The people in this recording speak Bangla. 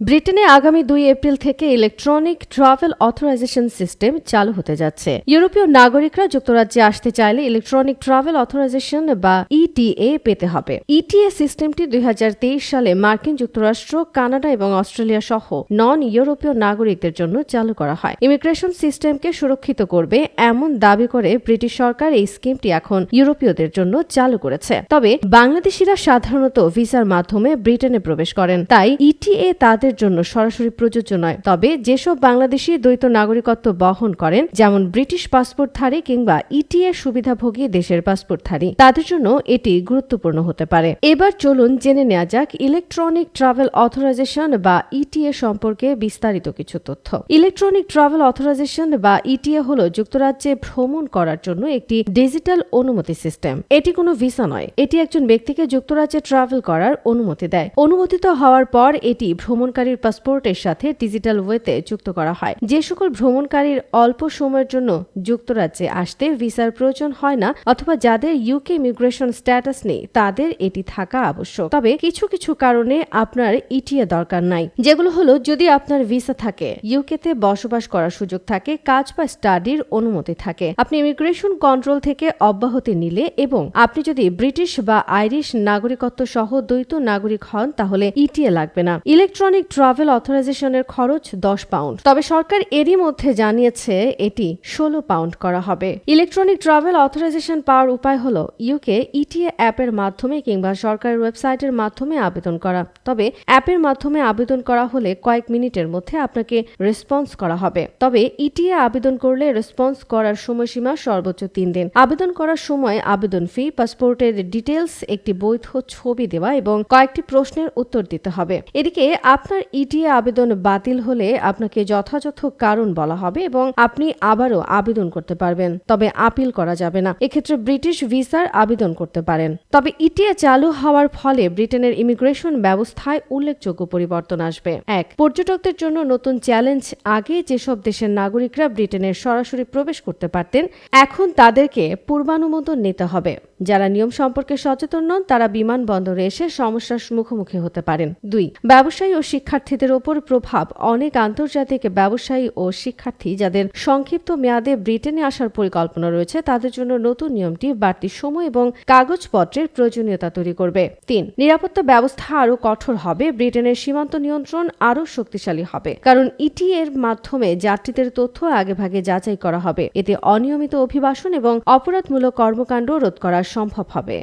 ব্রিটেনে আগামী দুই এপ্রিল থেকে ইলেকট্রনিক ট্রাভেল অথরাইজেশন সিস্টেম চালু হতে যাচ্ছে। ইউরোপীয় নাগরিকরা যুক্তরাজ্যে আসতে চাইলে ইলেকট্রনিক ট্রাভেল অথরাইজেশন বা ইটিএ পেতে হবে। ইটিএ সিস্টেমটি দুই সালে মার্কিন যুক্তরাষ্ট্র, কানাডা এবং অস্ট্রেলিয়া সহ নন ইউরোপীয় নাগরিকদের জন্য চালু করা হয়। ইমিগ্রেশন সিস্টেমকে সুরক্ষিত করবে এমন দাবি করে ব্রিটিশ সরকার এই স্কিমটি এখন ইউরোপীয়দের জন্য চালু করেছে। তবে বাংলাদেশিরা সাধারণত ভিসার মাধ্যমে ব্রিটেনে প্রবেশ করেন। তাই ইটিএ তাদের জন্য সরাসরি প্রযোজ্য নয়। তবে যেসব বাংলাদেশি দ্বৈত নাগরিকত্ব বহন করেন, যেমন ব্রিটিশ পাসপোর্টধারী কিংবা ইটিএ সুবিধাভোগী দেশের পাসপোর্টধারী, তাদের জন্য এটি গুরুত্বপূর্ণ হতে পারে। এবার চলুন জেনে নেওয়া যাক ইলেকট্রনিক ট্রাভেল অথরাইজেশন বা ইটিএ সম্পর্কে বিস্তারিত কিছু তথ্য। ইলেকট্রনিক ট্রাভেল অথরাইজেশন বা ইটিএ হল যুক্তরাজ্যে ভ্রমণ করার জন্য একটি ডিজিটাল অনুমতি সিস্টেম। এটি কোনো ভিসা নয়, এটি একজন ব্যক্তিকে যুক্তরাজ্যে ট্রাভেল করার অনুমতি দেয়। অনুমোদিত হওয়ার পর এটি ভ্রমণকারীর পাসপোর্টের সাথে ডিজিটাল ওয়েতে যুক্ত করা হয়। যে সকল ভ্রমণকারীর অল্প সময়ের জন্য যুক্তরাজ্যে আসতে ভিসার প্রয়োজন হয় না, অথবা যাদের ইউকে ইমিগ্রেশন স্ট্যাটাস নেই, তাদের এটি থাকা আবশ্যক। তবে কিছু কিছু কারণে আপনার ইটিএ দরকার নাই। যেগুলো হলো, যদি আপনার ভিসা থাকে ইউকেতে বসবাস করার সুযোগ থাকে, কাজ বা স্টাডির অনুমতি থাকে, আপনি ইমিগ্রেশন কন্ট্রোল থেকে অব্যাহতি নিলে এবং আপনি যদি ব্রিটিশ বা আইরিশ নাগরিকত্ব সহ দ্বৈত নাগরিক হন, তাহলে ইটিএ লাগবে না। ইলেকট্রনিক ট্রাভেল অথরাইজেশনের খরচ দশ পাউন্ড তবে সরকার এরই মধ্যে জানিয়েছে এটি ষোলো পাউন্ড করা হবে। ইলেকট্রনিক ট্রাভেল অথরাইজেশন পাওয়ার উপায় হলো ইউকে ইটিএ অ্যাপের মাধ্যমে কিংবা সরকারের ওয়েবসাইটের মাধ্যমে আবেদন করা। তবে অ্যাপের মাধ্যমে আবেদন করা হলে কয়েক মিনিটের মধ্যে আপনাকে রেসপন্স করা হবে। তবে ইটিএ আবেদন করলে রেসপন্স করার সময়সীমা সর্বোচ্চ তিন দিন। আবেদন করার সময় আবেদন ফি পাসপোর্টের ডিটেলস একটি বৈধ ছবি দেওয়া এবং কয়েকটি প্রশ্নের উত্তর দিতে হবে। এদিকে আপনার ইটিএ আবেদন বাতিল হলে আপনাকে যথাযথ কারণ বলা হবে এবং আপনি আবারও আবেদন করতে পারবেন। তবে আপিল করা যাবে না। এক্ষেত্রে ব্রিটিশ ভিসার আবেদন করতে পারেন। তবে ইটিএ চালু হওয়ার ফলে ব্রিটেনের ইমিগ্রেশন ব্যবস্থায় উল্লেখযোগ্য পরিবর্তন আসবে। এক, পর্যটকদের জন্য নতুন চ্যালেঞ্জ আগে যেসব দেশের নাগরিকরা ব্রিটেনের সরাসরি প্রবেশ করতে পারতেন, এখন তাদেরকে পূর্বানুমোদন নিতে হবে। যারা নিয়ম সম্পর্কে সচেতন নন, তারা বিমানবন্দরে এসে সমস্যার মুখোমুখি হতে পারেন। দুই, ব্যবসায়ী ও শিক্ষার্থীদের ওপর প্রভাব অনেক আন্তর্জাতিক ব্যবসায়ী ও শিক্ষার্থী যাদের সংক্ষিপ্ত মেয়াদে ব্রিটেনে আসার পরিকল্পনা রয়েছে, তাদের জন্য নতুন নিয়মটি বাড়তি সময় এবং কাগজপত্রের প্রয়োজনীয়তা তৈরি করবে। তিন, নিরাপত্তা ব্যবস্থা আরও কঠোর হবে। ব্রিটেনের সীমান্ত নিয়ন্ত্রণ আরও শক্তিশালী হবে, কারণ ইটি এর মাধ্যমে যাত্রীদের তথ্য আগেভাগে যাচাই করা হবে। এতে অনিয়মিত অভিবাসন এবং অপরাধমূলক কর্মকাণ্ড রোধ করা সম্ভব হবে।